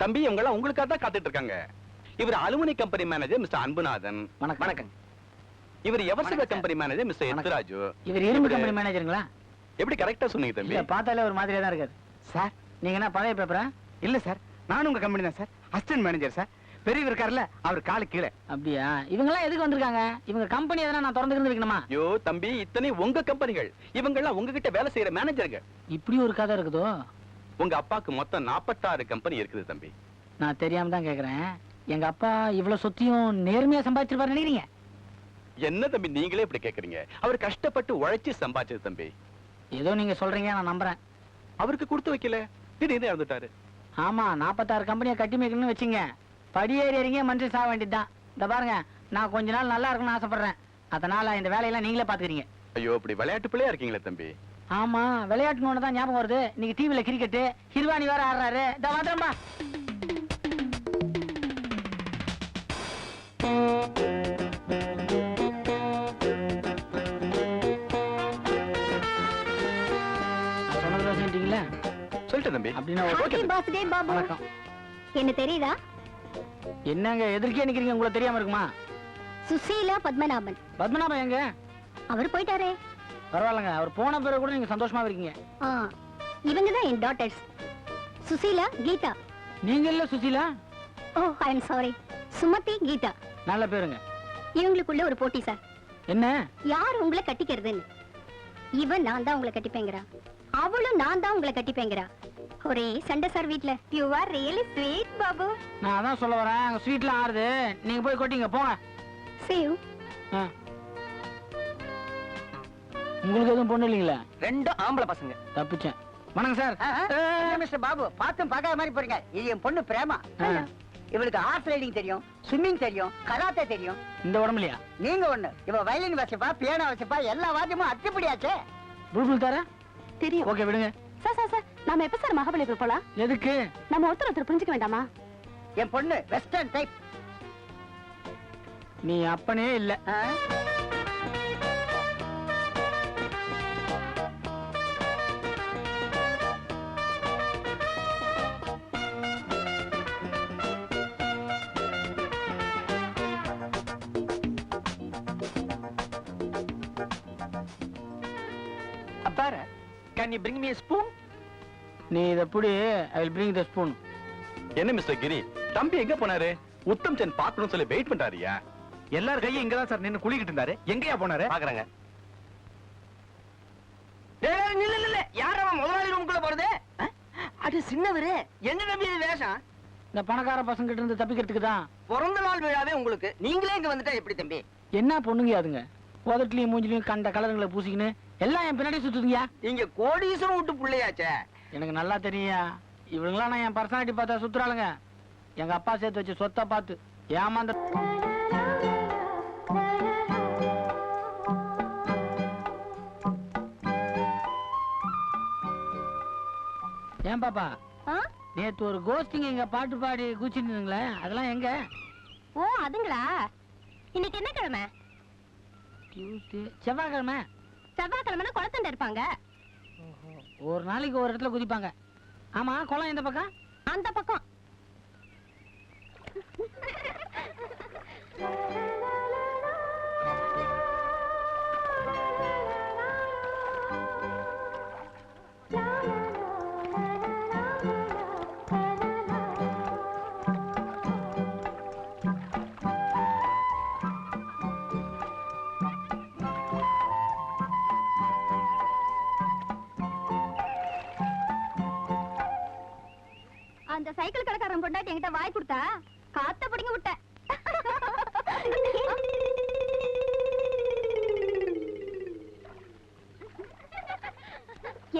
தம்பி இவங்க எல்லாம் உங்களுக்காக தான் காத்துட்டு இருக்காங்க. இவர் alumni company manager mister Anbunathan. வணக்கம். இவர் எவர்சிக வணக்கம். Company manager mister. எத்ராஜு இவர் இரும்பு கம்பெனி மேனேஜருங்களா? எப்படி கரெக்டா சொன்னீங்க தம்பி? பார்த்தாலே ஒரு மாதிரியா தான் இருக்காது சார். நீங்க என்ன பழைய பேப்பரா இல்ல சார். நானும் உங்க கம்பெனி தான் சார். Assistant manager sir. பெரியவர் இருக்கார்ல அவர் காலு கீழே. அப்படியா? இவங்க எல்லாம் எதுக்கு வந்திருக்காங்க? இவங்க கம்பெனி எதனா நான் திறந்து இருந்து வைக்கணுமா? ஐயோ தம்பி இத்தனை உங்க கம்பெனிகள் இவங்க எல்லாம் உங்ககிட்ட வேலை செய்யற மேனேஜர்கள் இப்படி ஒரு கதை இருக்குதோ? உங்க அப்பாக்கு மொத்தம் 46 கம்பெனி இருக்குது தம்பி. நான் தெரியாம தான் கேக்குறேன். எங்க அப்பா இவ்வளவு சொத்தையும் நேர்மையா சம்பாதிச்சிருப்பாரு நினைக்கிறீங்க? என்ன தம்பி நீங்களே இப்படி கேக்குறீங்க? அவர் கஷ்டப்பட்டு உழைச்சு சம்பாதிச்சது தம்பி. ஏதோ நீங்க சொல்றீங்க நான் நம்புறேன். அவருக்கு கொடுத்து வைக்கல. திடீர்னு இறந்துட்டாரு. ஆமா நாற்பத்தாறு கம்பெனியை கட்டி மேய்க்கணும்னு வச்சுங்க. படியேறி இறங்கிய மனுஷன் சாக வேண்டியதுதான். இந்த பாருங்க நான் கொஞ்ச நாள் நல்லா இருக்கணும்னு ஆசைப்படுறேன். அதனால இந்த வேலையெல்லாம் நீங்களே பாத்துக்கிறீங்க ஐயோ இப்படி விளையாட்டு பிள்ளையா இருக்கீங்களே தம்பி. ஆமா விளையாட்டு தான் ஞாபகம் வருது. இன்னைக்கு டிவில கிரிக்கெட் ஹிர்வானி வேற ஆடுறாரு. இந்த வந்துடும்பா சொல்லிட்டேன் தம்பி. அப்படின்னா வணக்கம். என்ன தெரியுதா? என்னங்க எதிர்க்கே நிக்கிறீங்க? உங்களுக்கு தெரியாம இருக்குமா? சுசீலா பத்மநாபன். பத்மநாபன் எங்க? அவர் போயிட்டாரே. பரவாயில்லைங்க. அவர் போன பிறகு கூட நீங்க சந்தோஷமா இருக்கீங்க. இவங்க தான் என் டாட்டர்ஸ் சுசீலா கீதா. நீங்க இல்ல Susheela? Oh I am sorry Sumathi Geetha. நல்ல பேருங்க. இவங்களுக்குள்ள ஒரு போட்டி சார் என்ன? யார் உங்களை கட்டிக்கிறதுன்னு? இவன் நான் தான் உங்களை கட்டிப்பேங்கிறா. அவளும் நான் தான் உங்களை கட்டிப்பேங்கிறா. ஒரே சண்டை சார் வீட்ல. You are really sweet Babu. நான் அதான் சொல்ல வரேன். அங்க ஸ்வீட்லாம் ஆறுது. நீங்க போய் கொட்டிங்க போங்க. சேவ் ஆ. உங்களுக்கு எதுவும் பொண்ணு இல்லைங்களா? ரெண்டும் ஆம்பளை பசங்க. தப்பிச்சேன். வணக்கம் சார். மிஸ்டர் பாபு பார்த்தும் பார்க்காத மாதிரி போறீங்க. இது என் பொண்ணு பிரேமா. இவளுக்கு ஹார்ஸ் ரைடிங் தெரியும் ஸ்விம்மிங் தெரியும் கராத்தே தெரியும். இந்த உடம்புலையா நீங்க ஒண்ணு. இவ வயலின் வசப்பா பியானோ வசப்பா எல்லா வாத்தியமும் அத்துப்படியாச்சே. புல்புல் தர? தெரியும். ஓகே விடுங்க. சார் சார் சார் நாம எப்ப சார் மகாபலிபுரம் போலாம்? எதுக்கு? நம்ம ஒருத்தர் ஒருத்தர் புரிஞ்சுக்க வேண்டாமா? என் பொண்ணு வெஸ்டர்ன் டைப் நீ அப்பனே இல்ல. Can you bring me spoon நீ இத புடி I will bring the spoon என்ன மிஸ்டர் கிரி? தம்பி எங்க போனாரு? உத்தம் சந்த் பாக்கணும்னு சொல்லி வெயிட் பண்றாருயா? எல்லார் கையும் இங்கதான் சார் நின்னு குளிக்கிட்டு இருந்தாரு. எங்கயா போனாரு? பாக்குறாங்க. இல்ல இல்ல யார் அவன் முதலாளி ரூமுக்குள்ள போறது? அஹ்? அட சின்னவரு என்ன நம்பி இது வேஷம்? இந்த பணக்கார பசங்க கிட்ட இருந்து தப்பிக்கிறதுக்கு தான். பிறந்த நாள் விழாவே உங்களுக்கு. நீங்களே இங்க வந்துட்டா எப்படி தம்பி? என்ன பொண்ணுங்க அதுங்க? உதட்டுலயும் மூஞ்சிலையும் கண்ட கலருங்களை பூசிக்கின்னு எல்லாம் என் பின்னாடி சுத்துதுங்க நீங்க கோடீஸ்வரம் விட்டு புள்ளையாச்சே. எனக்கு நல்லா தெரியும் இவங்களாம் நான் என் பர்சனாலிட்டி பார்த்தா சுத்துறாளுங்க. எங்க அப்பா சேர்த்து வச்சு சொத்தை பார்த்து ஏமாந்த ஏன் பாப்பா? ஆ? நேத்து ஒரு கோஸ்டிங்க இங்க பாட்டு பாடி குச்சிருந்தீங்களே அதெல்லாம் எங்க? ஓ அதுங்களா? இன்னைக்கு என்ன கிழமை? டியூஸ்டே செவ்வாய்க்கிழமை. செவ்வாய்க்கிழமை குளத்தண்ட இருப்பாங்க. ஒரு நாளைக்கு ஒரு இடத்துல குதிப்பாங்க. ஆமா குளம் எந்த பக்கம்? அந்த பக்கம். பொண்டாட்டி என்கிட்ட வாய் கொடுத்தா காத்த பிடிங்க விட்ட.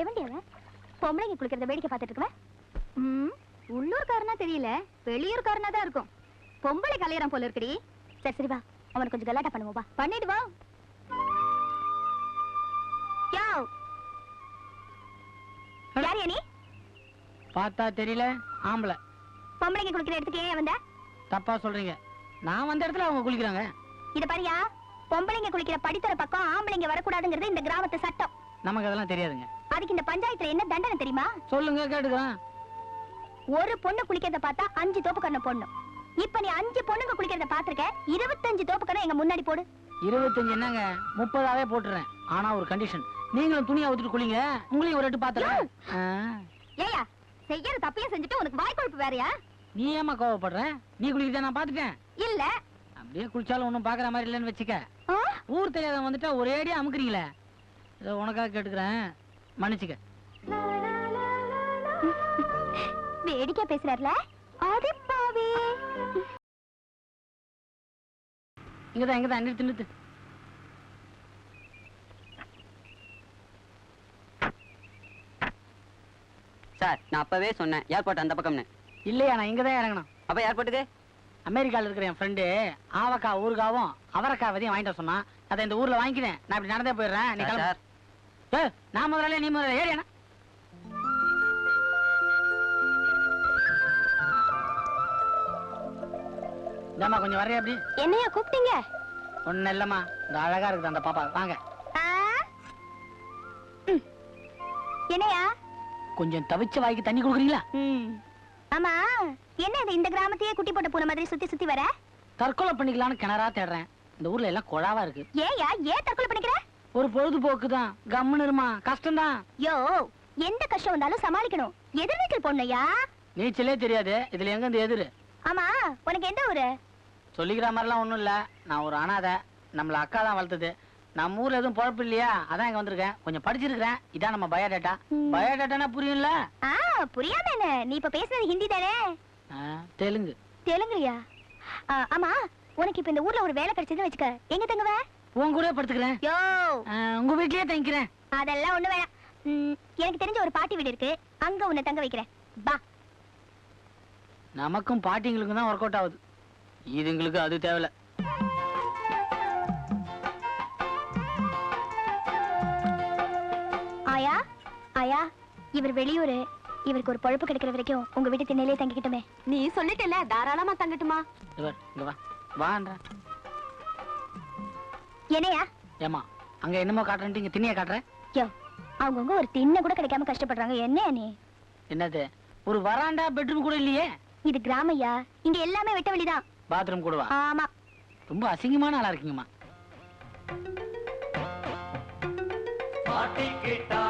எவன்டி அவன்? பொம்பளைங்க குளிக்கிறத வேடிக்கை பார்த்துட்டு இருக்கவன் ம், உள்ளூர்காரனா தெரியல. வெளியூர்காரனா தான் இருக்கும். பொம்பளை கல்யாணம் போல இருக்குடி. சரி சரி வா. அவனுக்கு கொஞ்சம் கலாட்டா பண்ணுவோம் வா. பண்ணிட்டு வா. யார் நீ? பார்த்தா தெரியல ஆம்பளை. பொம்பளைங்க குளிக்கிற இடத்துக்கு ஏன் வந்த? தப்பா சொல்றீங்க. நான் வந்த இடத்துல அவங்க குளிக்கிறாங்க. இத பாரியா பொம்பளைங்க குளிக்கிற படித்தர பக்கம் ஆம்பளைங்க வரக்கூடாதுங்கிறது இந்த கிராமத்து சட்டம். நமக்கு அதெல்லாம் தெரியாதுங்க. அதுக்கு இந்த பஞ்சாயத்துல என்ன தண்டனை தெரியுமா? சொல்லுங்க கேட்டுக்கிறேன். ஒரு பொண்ணு குளிக்கிறத பார்த்தா அஞ்சு தோப்புக்கரண போடணும். இப்ப நீ அஞ்சு பொண்ணுங்க குளிக்கிறத பாத்திருக்க இருபத்தஞ்சு தோப்புக்கரணம் எங்க முன்னாடி போடு. இருபத்தஞ்சு என்னங்க? முப்பதாவே போட்டுறேன். ஆனா ஒரு கண்டிஷன் நீங்களும் துணியை ஊத்திட்டு குளிங்க. உங்களையும் ஒரு எட்டு பாத்துறேன். ஏயா செய்யற தப்பையும் செஞ்சுட்டு உனக்கு வாய் கொழுப்பு வேறயா? நீ ஏமா கோவப்படுற? நீ குளிக்கிறத நான் பாத்துட்டேன். இல்ல. அப்படியே குளிச்சாலும் ஒண்ணும் பாக்குற மாதிரி இல்லைன்னு வச்சுக்க? ஊர் தெரியாதவன் வந்துட்டா ஒரேடியா அமுக்குறீங்களே. இதை உனக்காக கேட்டுக்கிறேன். மன்னிச்சுக்க. வேடிக்கை பேசுறாருல? அடி பாவி. இங்கதான் இங்கதான் நிறுத்து நிறுத்து. சார் நான் அப்பவே சொன்னேன் ஏர்போர்ட் அந்த பக்கம்னு. இல்லையா நான் இங்கதான் இறங்கணும். அப்ப ஏர்போர்ட்டுக்கு அமெரிக்கால இருக்கிற என் ஃப்ரெண்டு ஆவக்காய் ஊறுகாவும் அவரக்காய் விதையும் வாங்கிட்டு சொன்னான். அதை இந்த ஊர்ல வாங்கிக்கிறேன். நான் இப்படி நடந்தே போயிடுறேன். நீ. சார் நான் முதல்ல நீ முதல்ல ஏறியாண்ணா இந்தாம்மா கொஞ்சம் வரையா அப்படி. என்னையா கூப்பிட்டீங்க? ஒண்ணு இல்லம்மா. இந்த அழகா இருக்குது அந்த பாப்பா. வாங்க. என்னையா? கொஞ்சம் தவிச்ச வாய்க்கு தண்ணி கொடுக்குறீங்களா. ஆமா என்ன இது இந்த கிராமத்தையே குட்டி போட்ட பூனை மாதிரி சுத்தி சுத்தி வர? தற்கொலை பண்ணிக்கலாம்னு கிணறா தேடுறேன். இந்த ஊர்ல எல்லாம் குழாவா இருக்கு. ஏயா ஏன் தற்கொலை பண்ணிக்கிற? ஒரு பொழுதுபோக்கு தான். கம்முன்னு இருமா கஷ்டம்தான் யோ எந்த கஷ்டம் வந்தாலும் சமாளிக்கணும். எதிர்நீச்சல் பொண்ணுயா நீச்சலே தெரியாது. இதுல எங்க இருந்து எதிரு? ஆமா உனக்கு எந்த ஊரு? சொல்லிக்கிற மாதிரிலாம் ஒண்ணும் இல்ல. நான் ஒரு அனாதை. நம்மள அக்கா தான் வளர்த்தது. நம்ம ஊர்ல எதுவும் பொழப்பு இல்லையா? அதான் இங்க வந்திருக்கேன். கொஞ்சம் படிச்சிருக்கிறேன். இதான் நம்ம பயோடேட்டா. பயோடேட்டானா புரியும்ல? ஆ புரியாம என்ன? நீ இப்ப பேசுறது ஹிந்தி தானே? தெலுங்கு. தெலுங்குயா ஆ, ஆமா. உனக்கு இப்ப இந்த ஊர்ல ஒரு வேலை கிடைச்சதுன்னு வச்சுக்க. எங்க தங்குவ? உன் கூட படுத்துக்கிறேன். யோ! உங்க வீட்லயே தங்கிக்கிறேன். அதெல்லாம் ஒண்ணு வேணாம். எனக்கு தெரிஞ்ச ஒரு பாட்டி வீடு இருக்கு. அங்க உன்னை தங்க வைக்கிறேன். பா நமக்கும் பாட்டிங்களுக்கும் தான் ஒர்க் அவுட் ஆகுது. இதுங்களுக்கு அது தேவையில்ல. ஆயா ஆயா இவர் வெளியூரு. இவருக்கு ஒரு பொழப்பு கிடைக்கிற வரைக்கும் உங்க வீட்டு திண்ணையிலே தங்கிக்கிட்டுமே. நீ சொல்லிட்டல தாராளமா தங்கட்டுமா? இவர் இங்க வா. வான்றேன் என்னையா? ஏமா அங்க என்னமோ காட்டுறேன்ட்டு இங்க திண்ணிய காட்டுறேன் யோ அவங்கவுங்க ஒரு திண்ணை கூட கிடைக்காம கஷ்டப்படுறாங்க. என்னையா நீ? என்னது? ஒரு வராண்டா பெட்ரூம் கூட இல்லையே? இது கிராமையா? இங்க எல்லாமே வெட்ட வெளிதான் பாத்ரூம் கூடவா? ஆமா. ரொம்ப அசிங்கமான ஆளா இருக்கீங்கம்மா. எத்தனை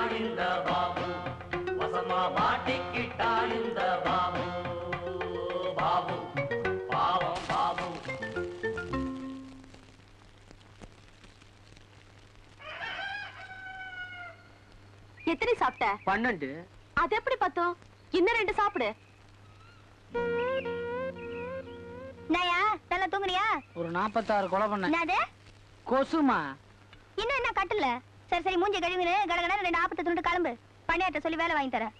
சாப்பிட்ட பன்னெண்டு. அது எப்படி பத்தோம்? இன்னும் ரெண்டு சாப்பிடு. நயா நல்லா தூங்குனியா? ஒரு நாற்பத்தாறு கொலை பண்ண என்னது? கொசுமா? இன்னும் என்ன கட்டல? சரி சரி மூஞ்சி கழுவினு கடகடா ரெண்டு ஆப்பத்தை துண்டு கிளம்பு. பண்ணியாட்ட சொல்லி வேலை வாங்கி தரேன்.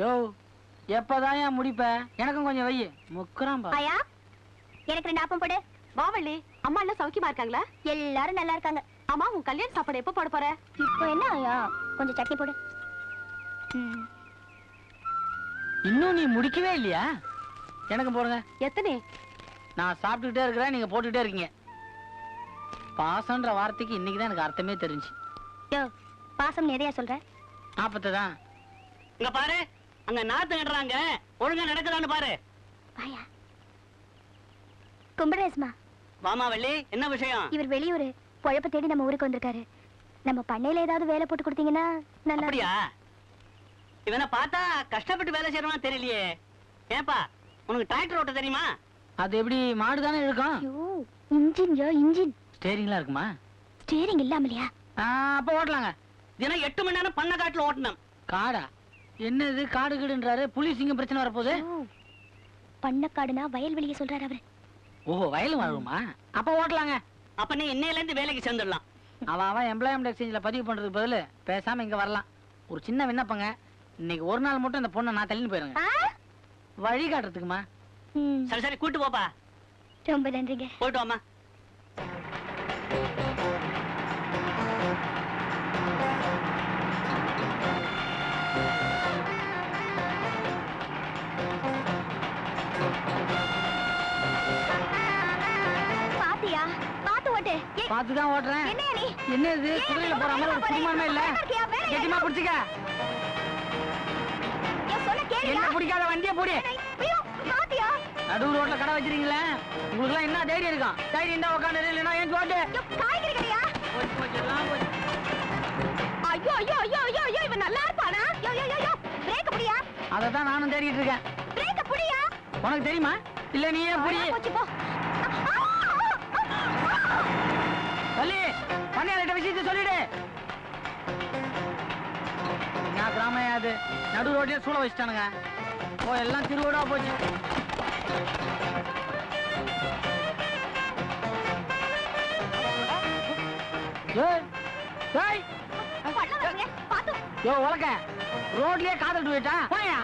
யோ எப்பதான் ஏன் முடிப்ப? எனக்கும் கொஞ்சம் வை. முக்குறான் பா ஆயா எனக்கு ரெண்டு ஆப்பம் போடு. வாவள்ளி அம்மா எல்லாம் சௌக்கியமா இருக்காங்களா? எல்லாரும் நல்லா இருக்காங்க. அம்மா உன் கல்யாண சாப்பாடு எப்ப போட போற? இப்போ என்ன ஆயா? கொஞ்சம் சட்னி போடு. இன்னும் நீ முடிக்கவே இல்லையா? எனக்கு போடுங்க. எத்தனை? நான் சாப்பிட்டுக்கிட்டே இருக்கிறேன் நீங்க போட்டுக்கிட்டே இருக்கீங்க. பாசன்ற வார்த்தைக்கு இன்னைக்கு தான் எனக்கு அர்த்தமே தெரிஞ்சு. யோ பாசம் நிறைய சொல்ற? நாற்பத்து தான். இங்க பாரு அங்க நாத்து நடுறாங்க ஒழுங்கா நடக்குதான்னு பாரு. ஆயா கும்பிடுறேஸ்மா வாமா வள்ளி என்ன விஷயம்? இவர் வெளியூரு. பொழப்ப தேடி நம்ம ஊருக்கு வந்திருக்காரு. நம்ம பண்ணையில ஏதாவது வேலை போட்டு கொடுத்தீங்கன்னா நல்லா இவனை பார்த்தா கஷ்டப்பட்டு வேலை செய்யறவனா தெரியலையே. ஏன்பா உனக்கு டிராக்டர் ஓட்ட தெரியுமா? அது எப்படி மாடு தானே இருக்கும்? ஐயோ இன்ஜின் யோ இன்ஜின். ஸ்டேரிங்லாம் இருக்குமா? ஸ்டீரிங் இல்லாமலையா ஆ, அப்ப ஓட்டலாங்க. தினம் எட்டு மணி நேரம் பண்ண காட்டுல ஓட்டணும். காடா? என்னது காடு கீடுன்றாரு? புலி சிங்கம் பிரச்சனை வரப்போகுது? பண்ணக்காடுனா வயல்வெளிய சொல்றாரு அவரு. ஓஹோ வயலும் வாழுமா? அப்ப ஓட்டலாங்க. அப்ப நீ இன்னையில இருந்து வேலைக்கு சேர்ந்துடலாம். அவன் அவன் எம்ப்ளாய்மெண்ட் எக்ஸ்சேஞ்சில் பதிவு பண்றதுக்கு பதிலு பேசாம இங்க வரலாம். ஒரு சின்ன விண்ணப்பங்க. இன்னைக்கு ஒரு நாள் மட்டும் இந்த பொண்ணை நான் தள்ளின்னு போயிருங்க? வழி காட்டுறதுக்குமா? சரி சரி கூட்டு போப்பா. ரொம்ப நன்றிங்க. போயிட்டு வாமா பார்த்து தான் ஓட்டுறேன். என்ன இது குதிரையில போற மாதிரி ஒரு குடும்பமே இல்ல? கெட்டிமா பிடிச்சிக்க. என்ன பிடிக்காத வண்டியை போடி. நடு ரோட்ல கடை வச்சிருக்கீங்களே? உங்களுக்கு எல்லாம் என்ன தைரியம் இருக்கும்? தைரியம் தான் உட்காந்து இல்லைன்னா ஏன் ஓட்டு ஐயோ, காய்கறி கடையா ஐயோ ஐயோ ஐயோ ஐயோ ஐயோ இவன் நல்லா இருப்பானா? ஐயோ ஐயோ ஐயோ பிரேக் புடியா? அதை தான் நானும் தேடிட்டு இருக்கேன். பிரேக் புடியா? உனக்கு தெரியுமா? இல்ல நீயே புடி போச்சு போ. சொல்லி பண்ணையாளிட்ட விஷயத்தை சொல்லிடு. அது நடு ரோட்லயே சூழ வச்சுட்டானுங்க. ஓ எல்லாம் திருவிடா போச்சு. ரோட்லயே காதல் போயிட்டா போயா?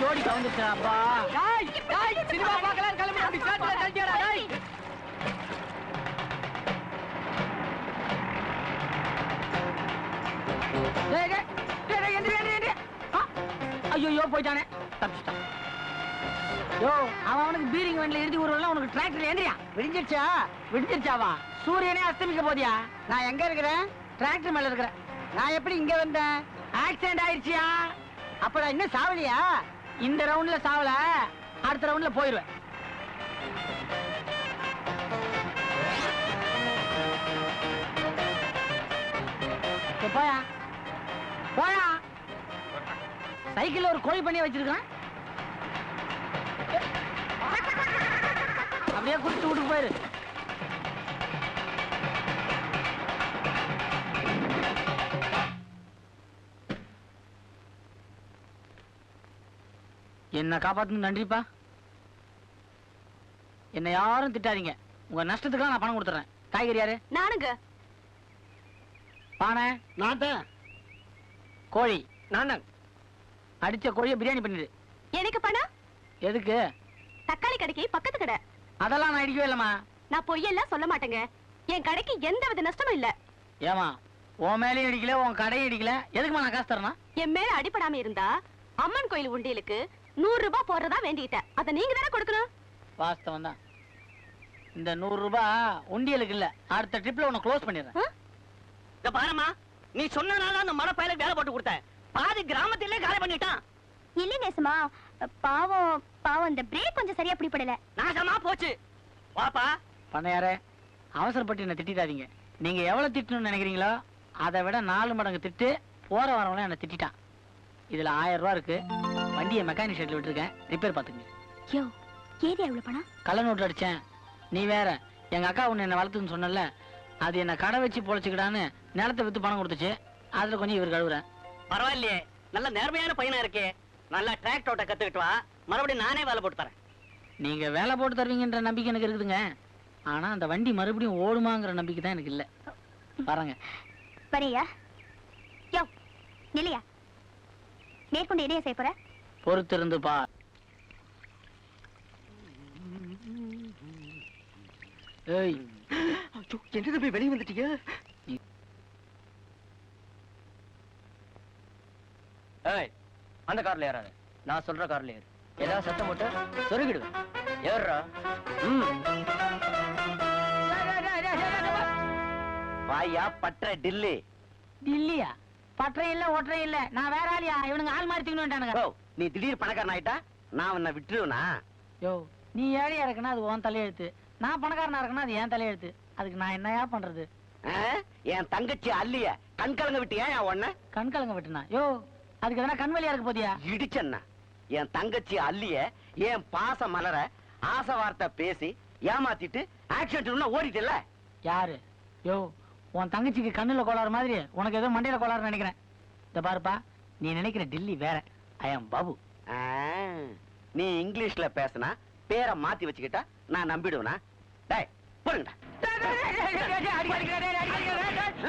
ஜோடி கவுந்துச்சாப்பா சினிமா பார்க்கலாம் கிளம்பி எங்கேயோ போயிட்டானே. தப்பிச்சிட்டான். யோ அவன் அவனுக்கு பீரிங் வண்டில எழுதி ஊர்வலம் உனக்கு டிராக்டர் ஏந்திரியா விடிஞ்சிருச்சா? விடிஞ்சிருச்சாவா? சூரியனே அஸ்தமிக்க போதியா? நான் எங்க இருக்கிறேன்? டிராக்டர் மேல இருக்கிறேன். நான் எப்படி இங்க வந்தேன்? ஆக்சிடென்ட் ஆயிடுச்சியா அப்ப நான் இன்னும் சாவலியா? இந்த ரவுண்ட்ல சாவல. அடுத்த ரவுண்ட்ல போயிருவேன். போயா? போயா? சைக்கிள்ல ஒரு கோழி பண்ணி வச்சிருக்கான் அப்படியே குடிச்சு விட்டு போயிரு. என்ன காப்பாத்துன்னு நன்றிப்பா. என்னை யாரும் திட்டாதீங்க. உங்க நஷ்டத்துக்குலாம் நான் பணம் கொடுத்துறேன். காய்கறி யாரு? நானுங்க. பானை? நான் தான். கோழி? நான் அடிச்ச கோழியை பிரியாணி பண்ணிடு. எனக்கு பணம்? எதுக்கு? தக்காளி கடைக்கு பக்கத்து கடை. அதெல்லாம் நான் அடிக்கவே இல்லம்மா. நான் பொய்யெல்லாம் சொல்ல மாட்டேங்க. என் கடைக்கு எந்த வித நஷ்டமும் இல்ல. ஏமா உன் மேலேயும் அடிக்கல உன் கடையும் அடிக்கல. எதுக்குமா நான் காசு தரணும் என் மேல அடிபடாம இருந்தா அம்மன் கோயில் உண்டியலுக்கு நூறு ரூபாய் போடுறதா வேண்டிக்கிட்டேன். அதை நீங்க தானே கொடுக்கணும்? வாஸ்தவம் தான். இந்த நூறு ரூபாய் உண்டியலுக்கு இல்ல. அடுத்த ட்ரிப்ல உன்னை க்ளோஸ் பண்ணிடுறேன். இந்த பாருமா நீ சொன்னனால அந்த மலை பயலுக்கு வேலை போட்டு கொடுத்த பாதி கிராமத்திலே காலி பண்ணிட்டான். இல்ல நேசமா பாவம் பாவம் இந்த பிரேக் கொஞ்சம் சரியா பிடிபடல. நாசமா போச்சு. வாப்பா. பண்ணையாரே அவசரப்பட்டு என்ன திட்டிடாதீங்க. நீங்க எவ்வளவு திட்டணும்னு நினைக்கிறீங்களோ அதை விட நாலு மடங்கு திட்டு போற வரவங்களாம் என்ன திட்டிட்டான். இதுல ஆயிரம் ரூபாய் இருக்கு. வண்டியை மெக்கானிக் ஷெட்ல விட்டுருக்கேன். ரிப்பேர் பாத்துங்க யோ ஏரியா எவ்வளவு பணம்? கள்ள நோட்டு அடிச்சேன். நீ வேற எங்க அக்கா ஒண்ணு என்ன வளர்த்துன்னு சொன்னல அது என்ன கடை வச்சு பொழைச்சுக்கிடான்னு நிலத்தை வித்து பணம் கொடுத்துச்சு. அதுல கொஞ்சம் இவர் கழுவுறேன். பரவாயில்லையே. நல்ல நேர்மையான பையனா இருக்கே. நல்லா டிராக்டர் ஓட்ட கத்துக்கிட்டு வா. மறுபடியும் நானே வேலை போட்டு தரேன். நீங்க வேலை போட்டு தருவீங்கன்ற நம்பிக்கை எனக்கு இருக்குதுங்க. ஆனா அந்த வண்டி மறுபடியும் ஓடுமாங்கிற நம்பிக்கை தான் எனக்கு இல்ல. பாருங்க. வரையா? யோ நிலையா மேற்கொண்டு இடையே செய்ய போற? பொறுத்திருந்து பா. ஏய். என்னது போய் வெளியே வந்துட்டீங்க ஏய் அந்த கார்ல ஏறாத. நான் சொல்ற கார்ல ஏறு. ஏதாவது சத்தம் போட்டு சொருகிடுவேன். ஏறுறா. வாயா பற்ற டில்லி. இல்லையா பற்றையும் இல்ல ஒற்றையும் இல்ல நான் வேற ஆளியா? இவனுங்க ஆள் மாறி தூக்கணும்ட்டானுங்க ஓ நீ திடீர் பணக்காரன் ஆயிட்டா? நான் உன்னை விட்டுருவனா? யோ நீ ஏழையா இருக்குன்னா அது உன் தலையெழுத்து. நான் பணக்காரனா இருக்குன்னா அது என் தலையெழுத்து. அதுக்கு நான் என்னயா பண்றது? என் தங்கச்சி அல்லிய. கண் கலங்க விட்டியா என் உன்ன? கண் கலங்க விட்டுனா. யோ அதுக்கு எதனா கண் வலியா இருக்க போதியா? இடிச்சண்ணா. என் தங்கச்சி அல்லிய என் பாச மலர ஆசை வார்த்தை பேசி ஏமாத்திட்டு ஆக்சிடென்ட் ஓடிட்டல யாரு? யோ உன் தங்கச்சிக்கு கண்ணுல கோளாறு மாதிரி உனக்கு ஏதோ மண்டையில கோளாறு நினைக்கிறேன். இந்த பாருப்பா நீ நினைக்கிற டில்லி வேற. ஐ அம் பாபு நீ இங்கிலீஷ்ல பேசினா பேரை மாத்தி வச்சுக்கிட்டா நான் நம்பிடுவேனா? டேய் போடுங்கடா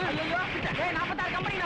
ஐயோ நாற்பத்தாறு கம்பெனி